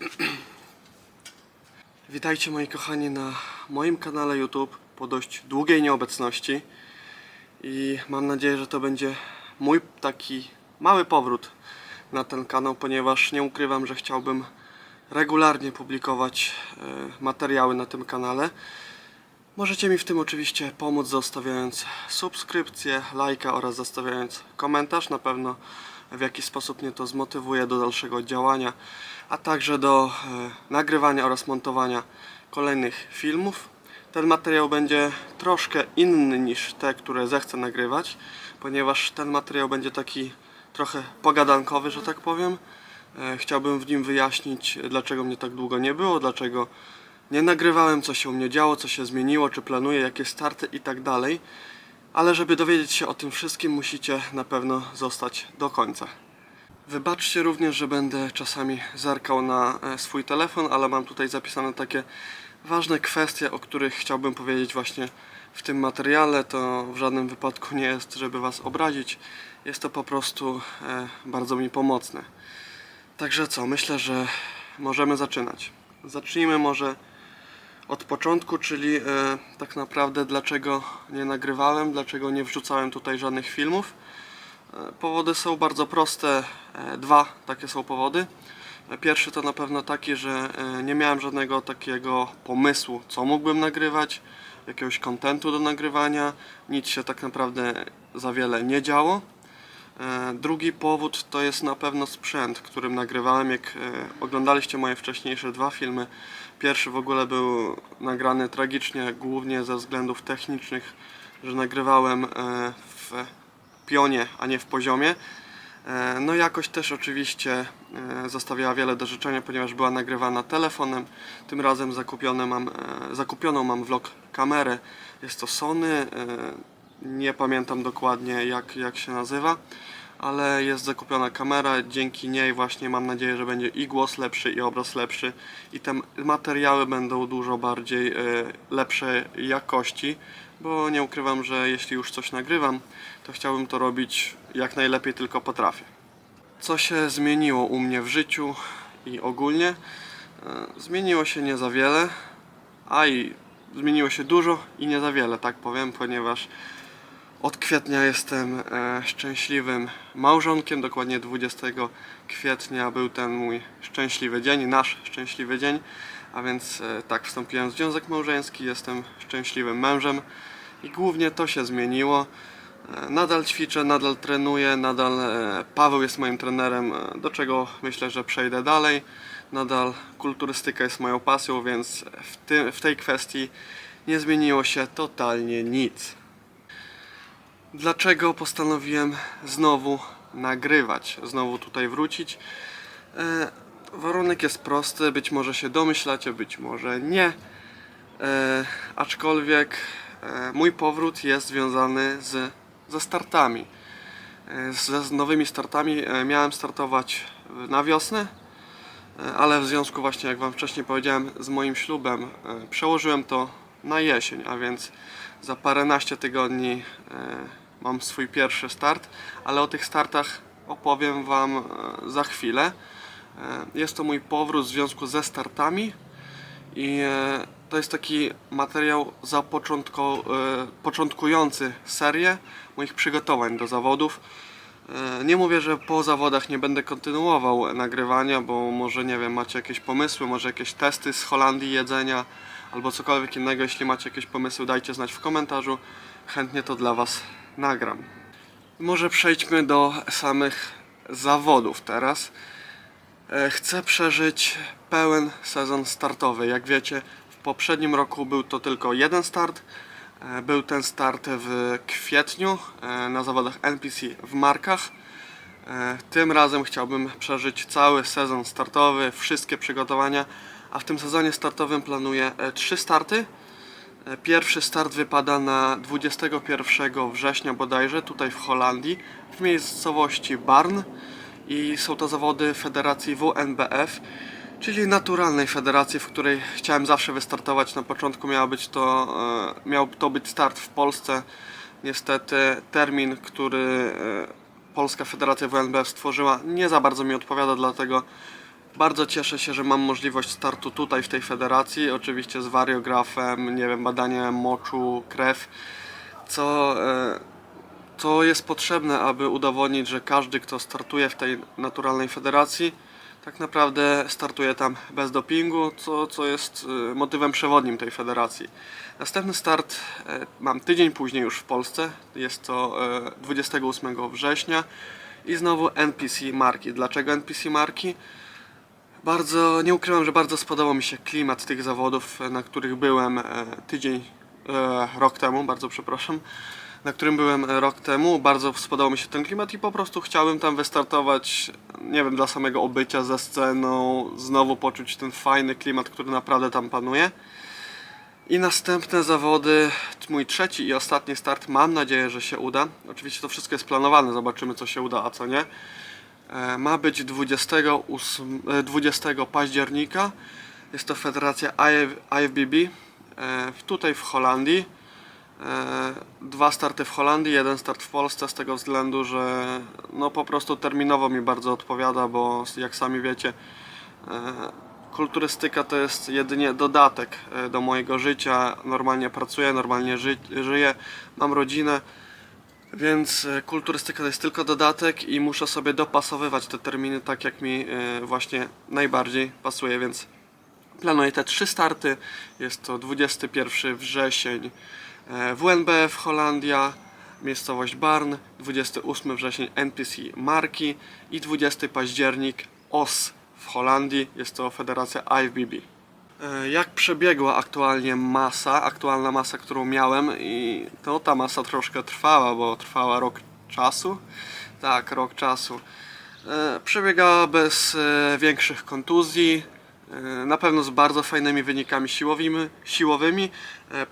Witajcie moi kochani na moim kanale YouTube po dość długiej nieobecności i mam nadzieję, że to będzie mój taki mały powrót na ten kanał, ponieważ nie ukrywam, że chciałbym regularnie publikować e, materiały na tym kanale. Możecie mi w tym oczywiście pomóc zostawiając subskrypcję, lajka oraz zostawiając komentarz. Na pewno w jakiś sposób mnie to zmotywuje do dalszego działania, a także do e, nagrywania oraz montowania kolejnych filmów. Ten materiał będzie troszkę inny niż te, które zechcę nagrywać, ponieważ ten materiał będzie taki trochę pogadankowy, że tak powiem. E, Chciałbym w nim wyjaśnić, dlaczego mnie tak długo nie było, dlaczego nie nagrywałem, co się u mnie działo, co się zmieniło, czy planuję, jakie starty i tak dalej. Ale żeby dowiedzieć się o tym wszystkim, musicie na pewno zostać do końca. Wybaczcie również, że będę czasami zerkał na e, swój telefon, ale mam tutaj zapisane takie ważne kwestie, o których chciałbym powiedzieć właśnie w tym materiale. To w żadnym wypadku nie jest, żeby Was obrazić. Jest to po prostu e, bardzo mi pomocne. Także co, myślę, że możemy zaczynać. Zacznijmy może od początku, czyli e, tak naprawdę dlaczego nie nagrywałem, dlaczego nie wrzucałem tutaj żadnych filmów. E, Powody są bardzo proste. E, Dwa takie są powody. E, Pierwszy to na pewno taki, że e, nie miałem żadnego takiego pomysłu, co mógłbym nagrywać, jakiegoś kontentu do nagrywania. Nic się tak naprawdę za wiele nie działo. E, Drugi powód to jest na pewno sprzęt, którym nagrywałem. Jak e, oglądaliście moje wcześniejsze dwa filmy, pierwszy w ogóle był nagrany tragicznie, głównie ze względów technicznych, że nagrywałem e, w pionie, a nie w poziomie. No jakość też oczywiście zostawiała wiele do życzenia, ponieważ była nagrywana telefonem. Tym razem mam, zakupioną mam vlog kamerę. Jest to Sony. Nie pamiętam dokładnie jak, jak się nazywa, ale jest zakupiona kamera. Dzięki niej właśnie mam nadzieję, że będzie i głos lepszy, i obraz lepszy, i te materiały będą dużo bardziej e, lepszej jakości, bo nie ukrywam, że jeśli już coś nagrywam, to chciałbym to robić jak najlepiej tylko potrafię. Co się zmieniło u mnie w życiu i ogólnie? E, Zmieniło się nie za wiele, a i zmieniło się dużo i nie za wiele, tak powiem, ponieważ od kwietnia jestem e, szczęśliwym małżonkiem. Dokładnie 20 kwietnia był ten mój szczęśliwy dzień, nasz szczęśliwy dzień. A więc e, tak, wstąpiłem w związek małżeński, jestem szczęśliwym mężem i głównie to się zmieniło. E, Nadal ćwiczę, nadal trenuję, nadal Paweł jest moim trenerem, do czego myślę, że przejdę dalej. Nadal kulturystyka jest moją pasją, więc w, w tej kwestii nie zmieniło się totalnie nic. Dlaczego postanowiłem znowu nagrywać, znowu tutaj wrócić? E, warunek jest prosty, być może się domyślacie, być może nie. E, aczkolwiek e, mój powrót jest związany z, ze startami. E, ze nowymi startami e, miałem startować na wiosnę, e, ale w związku właśnie, jak Wam wcześniej powiedziałem, z moim ślubem przełożyłem to na jesień, a więc za paręnaście tygodni mam swój pierwszy start, ale o tych startach opowiem Wam e, za chwilę. E, Jest to mój powrót w związku ze startami i e, to jest taki materiał początkujący serię moich przygotowań do zawodów. Nie mówię, że po zawodach nie będę kontynuował nagrywania, bo może nie wiem, macie jakieś pomysły, może jakieś testy z Holandii jedzenia albo cokolwiek innego. Jeśli macie jakieś pomysły, dajcie znać w komentarzu. Chętnie to dla Was nagram. Może przejdźmy do samych zawodów teraz. E, Chcę przeżyć pełen sezon startowy. Jak wiecie, w poprzednim roku był to tylko jeden start. E, Był ten start w kwietniu e, na zawodach NPC w Markach. Tym razem chciałbym przeżyć cały sezon startowy, wszystkie przygotowania, a w tym sezonie startowym planuję trzy starty. E, Pierwszy start wypada na 21 września bodajże, tutaj w Holandii, w miejscowości Barn i są to zawody Federacji WNBF, czyli naturalnej federacji, w której chciałem zawsze wystartować. Na początku miał być to, e, miał to być start w Polsce. Niestety termin, który e, Polska Federacja WNBF stworzyła nie za bardzo mi odpowiada, dlatego Bardzo cieszę się, że mam możliwość startu tutaj w tej federacji, oczywiście z wariografem, nie wiem, badaniem moczu, krew, co, e, co jest potrzebne, aby udowodnić, że każdy, kto startuje w tej naturalnej federacji, tak naprawdę startuje tam bez dopingu, co, co jest e, motywem przewodnim tej federacji. Następny start e, mam tydzień później już w Polsce, jest to e, 28 września i znowu NPC marki. Dlaczego NPC marki? Bardzo, nie ukrywam, że bardzo spodobał mi się klimat tych zawodów, na których byłem e, tydzień, e, rok temu, bardzo przepraszam, na którym byłem e, rok temu. Bardzo spodobał mi się ten klimat i po prostu chciałem tam wystartować, nie wiem, dla samego obycia ze sceną, znowu poczuć ten fajny klimat, który naprawdę tam panuje. I następne zawody, mój trzeci i ostatni start, mam nadzieję, że się uda. Oczywiście to wszystko jest planowane, zobaczymy co się uda, a co nie. E, Ma być 28, e, 20 października. Jest to Federacja IF, IFBB e, tutaj w Holandii. E, Dwa starty w Holandii, jeden start w Polsce z tego względu, że no po prostu terminowo mi bardzo odpowiada, bo jak sami wiecie, e, kulturystyka to jest jedynie dodatek e, do mojego życia. Normalnie pracuję, normalnie ży, żyję, mam rodzinę. Więc e, kulturystyka to jest tylko dodatek i muszę sobie dopasowywać te terminy tak, jak mi e, właśnie najbardziej pasuje, więc planuję te trzy starty. Jest to 21 wrzesień e, WNBF Holandia, miejscowość Barn, 28 wrzesień NPC Marki i 20 październik OS w Holandii. Jest to Federacja IFBB. E, Jak przebiegła aktualnie masa, aktualna masa, którą miałem i to ta masa troszkę trwała, bo trwała rok czasu. Tak, rok czasu. E, Przebiegała bez e, większych kontuzji, na pewno z bardzo fajnymi wynikami siłowymi.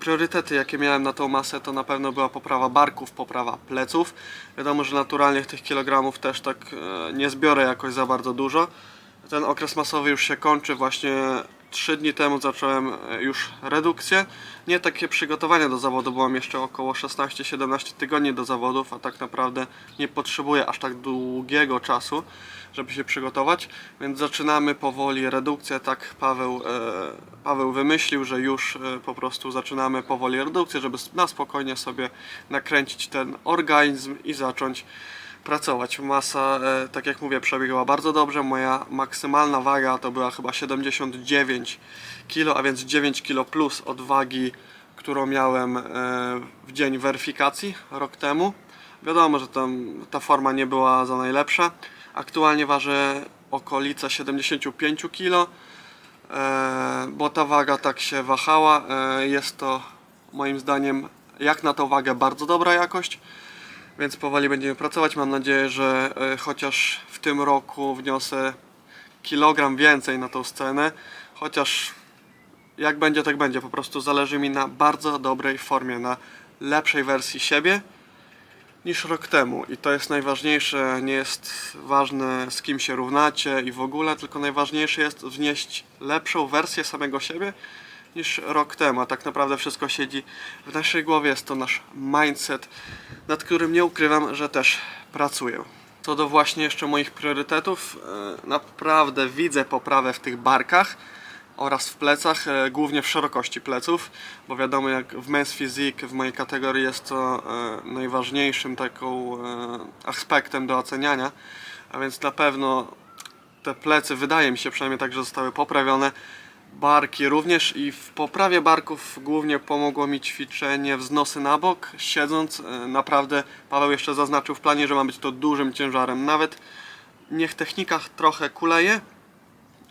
Priorytety, jakie miałem na tą masę, to na pewno była poprawa barków, poprawa pleców. Wiadomo, że naturalnie tych kilogramów też tak nie zbiorę jakoś za bardzo dużo. Ten okres masowy już się kończy. Właśnie 3 dni temu zacząłem e, już redukcję. Nie takie przygotowania do zawodu, bo mam jeszcze około 16-17 tygodni do zawodów, a tak naprawdę nie potrzebuję aż tak długiego czasu, żeby się przygotować. Więc zaczynamy powoli redukcję. Tak Paweł, e, Paweł wymyślił, że już e, po prostu zaczynamy powoli redukcję, żeby na spokojnie sobie nakręcić ten organizm i zacząć pracować. Masa, e, tak jak mówię, przebiegała bardzo dobrze. Moja maksymalna waga to była chyba 79 kg, a więc 9 kg plus od wagi, którą miałem e, w dzień weryfikacji rok temu. Wiadomo, że tam ta forma nie była za najlepsza. Aktualnie ważę okolice 75 kg, e, bo ta waga tak się wahała. Jest to moim zdaniem jak na tą wagę bardzo dobra jakość więc powoli będziemy pracować. Mam nadzieję, że e, chociaż w tym roku wniosę kilogram więcej na tą scenę, chociaż jak będzie, tak będzie. Po prostu zależy mi na bardzo dobrej formie, na lepszej wersji siebie niż rok temu. I to jest najważniejsze. Nie jest ważne z kim się równacie i w ogóle, tylko najważniejsze jest wnieść lepszą wersję samego siebie niż rok temu. A tak naprawdę wszystko siedzi w naszej głowie. Jest to nasz mindset, nad którym nie ukrywam, że też pracuję. Co do właśnie jeszcze moich priorytetów, e, naprawdę widzę poprawę w tych barkach oraz w plecach, e, głównie w szerokości pleców, bo wiadomo jak w Men's Physique w mojej kategorii jest to e, najważniejszym taką aspektem do oceniania, a więc na pewno te plecy wydaje mi się przynajmniej tak, że zostały poprawione. Barki również i w poprawie barków głównie pomogło mi ćwiczenie wznosy na bok, siedząc. E, Naprawdę Paweł jeszcze zaznaczył w planie, że ma być to dużym ciężarem. Nawet niech technika trochę kuleje,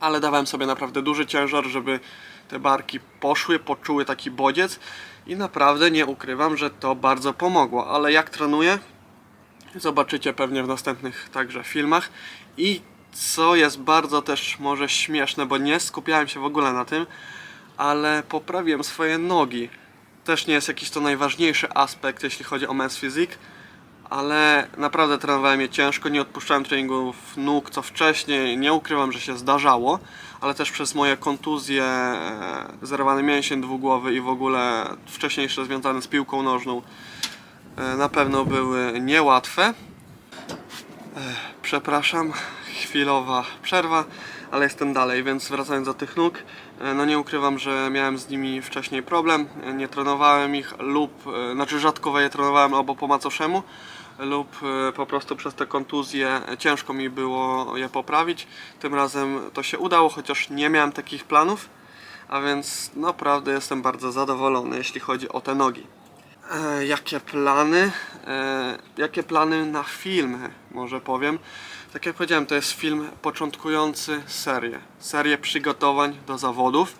ale dawałem sobie naprawdę duży ciężar, żeby te barki poszły, poczuły taki bodziec i naprawdę nie ukrywam, że to bardzo pomogło. Ale jak trenuję, zobaczycie pewnie w następnych także filmach i co jest bardzo też może śmieszne, bo nie skupiałem się w ogóle na tym, ale poprawiłem swoje nogi. Też nie jest jakiś to najważniejszy aspekt, jeśli chodzi o Men's Physique, ale naprawdę trenowałem je ciężko, nie odpuszczałem treningów nóg co wcześniej, nie ukrywam, że się zdarzało, ale też przez moje kontuzje, e, zerwany mięsień dwugłowy i w ogóle wcześniejsze związane z piłką nożną e, na pewno były niełatwe. E, Przepraszam, chwilowa przerwa, ale jestem dalej, więc wracając do tych nóg, e, no nie ukrywam, że miałem z nimi wcześniej problem, e, nie trenowałem ich lub, e, znaczy rzadko je trenowałem albo po macoszemu lub po prostu przez te kontuzje ciężko mi było je poprawić. Tym razem to się udało, chociaż nie miałem takich planów, a więc naprawdę jestem bardzo zadowolony, jeśli chodzi o te nogi. E, jakie plany? E, jakie plany na film, może powiem. Tak jak powiedziałem, to jest film początkujący serię. Serię przygotowań do zawodów.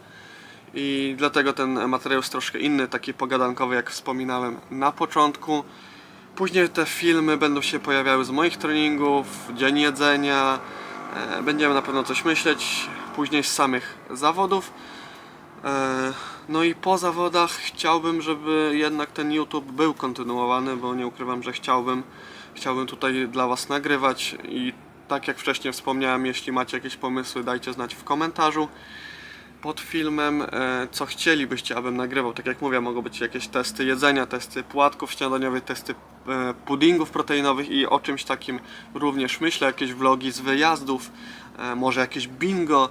I dlatego ten materiał jest troszkę inny, taki pogadankowy, jak wspominałem na początku. Później te filmy będą się pojawiały z moich treningów, dzień jedzenia. E, Będziemy na pewno coś myśleć. Później z samych zawodów. No i po zawodach chciałbym, żeby jednak ten YouTube był kontynuowany, bo nie ukrywam, że chciałbym, chciałbym tutaj dla Was nagrywać i tak jak wcześniej wspomniałem, jeśli macie jakieś pomysły, dajcie znać w komentarzu pod filmem, e, co chcielibyście, abym nagrywał. Tak jak mówię, mogą być jakieś testy jedzenia, testy płatków śniadaniowych, testy e, puddingów proteinowych i o czymś takim również myślę, jakieś vlogi z wyjazdów, e, może jakieś bingo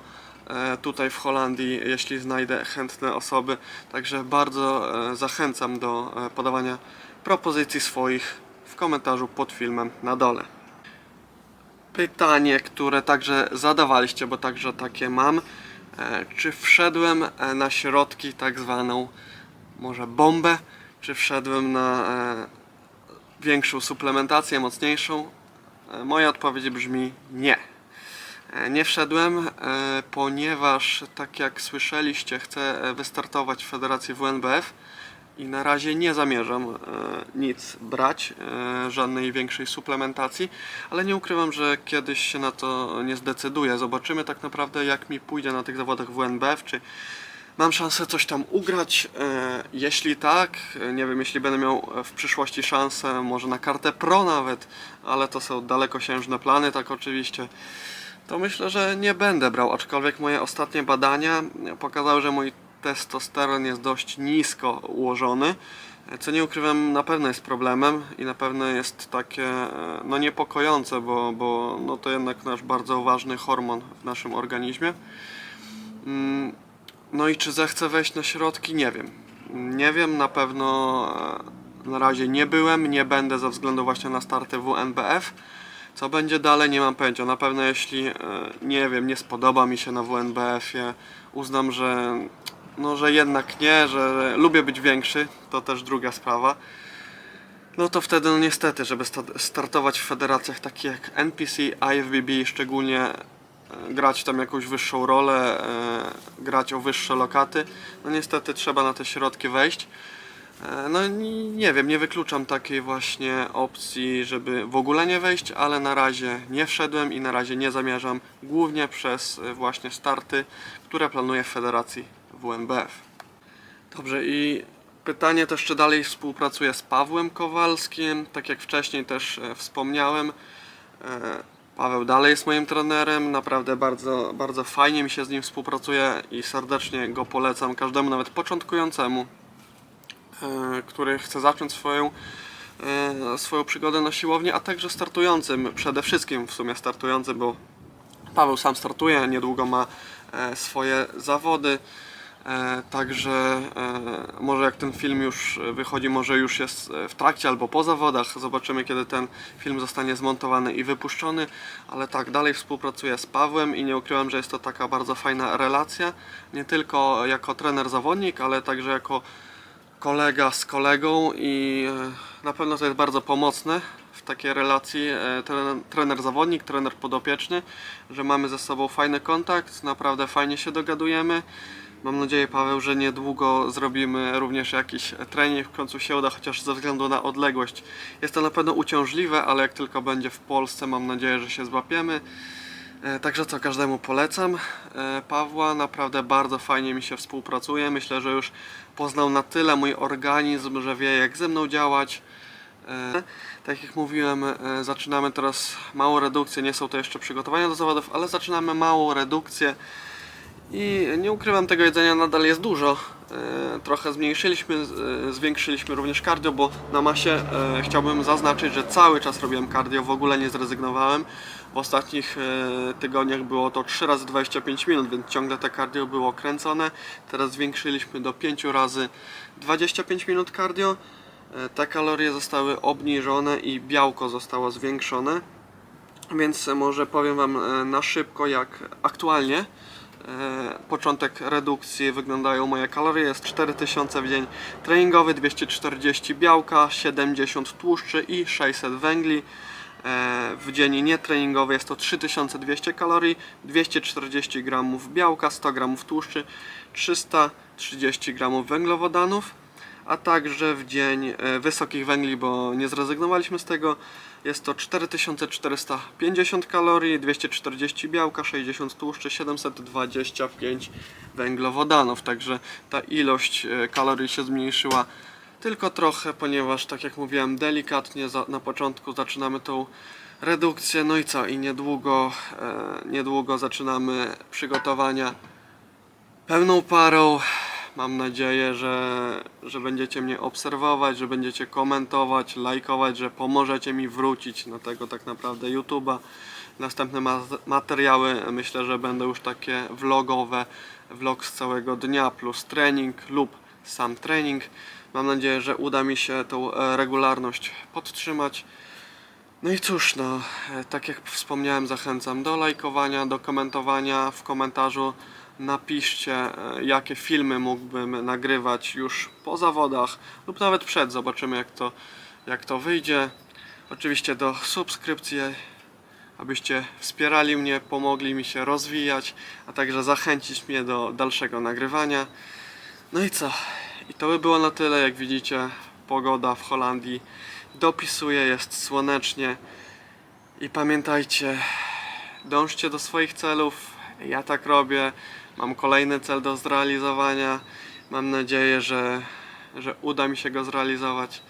tutaj w Holandii, jeśli znajdę chętne osoby. Także bardzo e, zachęcam do e, podawania propozycji swoich w komentarzu pod filmem na dole. Pytanie, które także zadawaliście, bo także takie mam. E, Czy wszedłem e, na środki, tak zwaną może bombę? Czy wszedłem na e, większą suplementację, mocniejszą? E, Moja odpowiedź brzmi nie. E, Nie wszedłem, e, ponieważ tak jak słyszeliście, chcę e, wystartować w Federacji WNBF i na razie nie zamierzam nic brać, żadnej większej suplementacji, ale nie ukrywam, że kiedyś się na to nie zdecyduję. Zobaczymy tak naprawdę jak mi pójdzie na tych zawodach WNBF, czy mam szansę coś tam ugrać. Jeśli tak, nie wiem, jeśli będę miał w przyszłości szansę, może na kartę pro nawet, ale to są dalekosiężne plany, tak oczywiście to myślę, że nie będę brał, aczkolwiek moje ostatnie badania pokazały, że mój testosteron jest dość nisko ułożony, co nie ukrywam na pewno jest problemem i na pewno jest takie e, no niepokojące, bo, bo no to jednak nasz bardzo ważny hormon w naszym organizmie. Mm, No i czy zechcę wejść na środki? Nie wiem. Nie wiem, na pewno e, na razie nie byłem, nie będę ze względu właśnie na starty WNBF. Co będzie dalej, nie mam pojęcia. Na pewno jeśli, e, nie wiem, nie spodoba mi się na WNBF-ie, uznam, że no, że jednak nie, że lubię być większy, to też druga sprawa. No to wtedy no niestety, żeby sta- startować w federacjach takich jak NPC, IFBB, szczególnie e, grać tam jakąś wyższą rolę, e, grać o wyższe lokaty, no niestety trzeba na te środki wejść. E, No ni- nie wiem, nie wykluczam takiej właśnie opcji, żeby w ogóle nie wejść, ale na razie nie wszedłem i na razie nie zamierzam, głównie przez e, właśnie starty, które planuję w Federacji WNBF. Dobrze i pytanie też czy dalej współpracuję z Pawłem Kowalskim, tak jak wcześniej też e, wspomniałem. Paweł dalej jest moim trenerem, naprawdę bardzo, bardzo fajnie mi się z nim współpracuje i serdecznie go polecam każdemu, nawet początkującemu który chce zacząć swoją, e, swoją przygodę na siłowni, a także startującym, przede wszystkim w sumie startującym, bo Paweł sam startuje, niedługo ma e, swoje zawody. E, Także e, może jak ten film już wychodzi, może już jest e, w trakcie albo po zawodach. Zobaczymy kiedy ten film zostanie zmontowany i wypuszczony. Ale tak, dalej współpracuję z Pawłem i nie ukrywam, że jest to taka bardzo fajna relacja. Nie tylko jako trener-zawodnik, ale także jako kolega z kolegą i e, na pewno to jest bardzo pomocne w takiej relacji e, trener- trener-zawodnik, trener podopieczny, że mamy ze sobą fajny kontakt, naprawdę fajnie się dogadujemy. Mam nadzieję, Paweł, że niedługo zrobimy również jakiś trening, w końcu się uda, chociaż ze względu na odległość. Jest to na pewno uciążliwe, ale jak tylko będzie w Polsce, mam nadzieję, że się złapiemy. E, Także co każdemu polecam. E, Pawła naprawdę bardzo fajnie mi się współpracuje. Myślę, że już poznał na tyle mój organizm, że wie jak ze mną działać. E, Tak jak mówiłem, zaczynamy teraz małą redukcję. Nie są to jeszcze przygotowania do zawodów, ale zaczynamy małą redukcję. I nie ukrywam, tego jedzenia nadal jest dużo. Trochę zmniejszyliśmy, zwiększyliśmy również cardio, bo na masie chciałbym zaznaczyć, że cały czas robiłem cardio, w ogóle nie zrezygnowałem. W ostatnich e, tygodniach było to 3 razy 25 minut, więc ciągle te cardio było kręcone. Teraz zwiększyliśmy do 5 razy 25 minut cardio. E, Te kalorie zostały obniżone i białko zostało zwiększone. Więc może powiem Wam e, na szybko, jak aktualnie początek redukcji wyglądają moje kalorie. Jest 4000 w dzień treningowy, 240 białka, 70 tłuszczy i 600 węgli. E, W dzień nietreningowy jest to 3200 kalorii, 240 gramów białka, 100 gramów tłuszczy, 330 gramów węglowodanów a także w dzień e, wysokich węgli, bo nie zrezygnowaliśmy z tego. Jest to 4450 kalorii, 240 białka, 60 tłuszczy, 725 węglowodanów. Także ta ilość e, kalorii się zmniejszyła tylko trochę, ponieważ tak jak mówiłem, delikatnie za, na początku zaczynamy tą redukcję. No i co? I niedługo, e, niedługo zaczynamy przygotowania pełną parą. Mam nadzieję, że, że będziecie mnie obserwować, że będziecie komentować, lajkować, że pomożecie mi wrócić na tego tak naprawdę YouTube'a. Następne ma- materiały myślę, że będą już takie vlogowe, vlog z całego dnia plus trening lub sam trening. Mam nadzieję, że uda mi się tą e, regularność podtrzymać. No i cóż, no, e, tak jak wspomniałem, zachęcam do lajkowania, do komentowania w komentarzu. Napiszcie, e, jakie filmy mógłbym nagrywać już po zawodach lub nawet przed. Zobaczymy, jak to, jak to wyjdzie. Oczywiście do subskrypcji, abyście wspierali mnie, pomogli mi się rozwijać, a także zachęcić mnie do dalszego nagrywania. No i co? I to by było na tyle. Jak widzicie, pogoda w Holandii dopisuje, jest słonecznie. I pamiętajcie, dążcie do swoich celów. Ja tak robię. Mam kolejny cel do zrealizowania. Mam nadzieję, że, że uda mi się go zrealizować.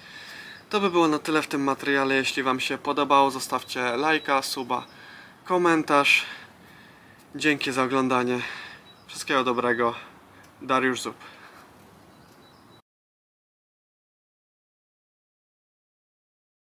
To by było na tyle w tym materiale. Jeśli Wam się podobało, zostawcie lajka, suba, komentarz. Dzięki za oglądanie. Wszystkiego dobrego. Dariusz Zub.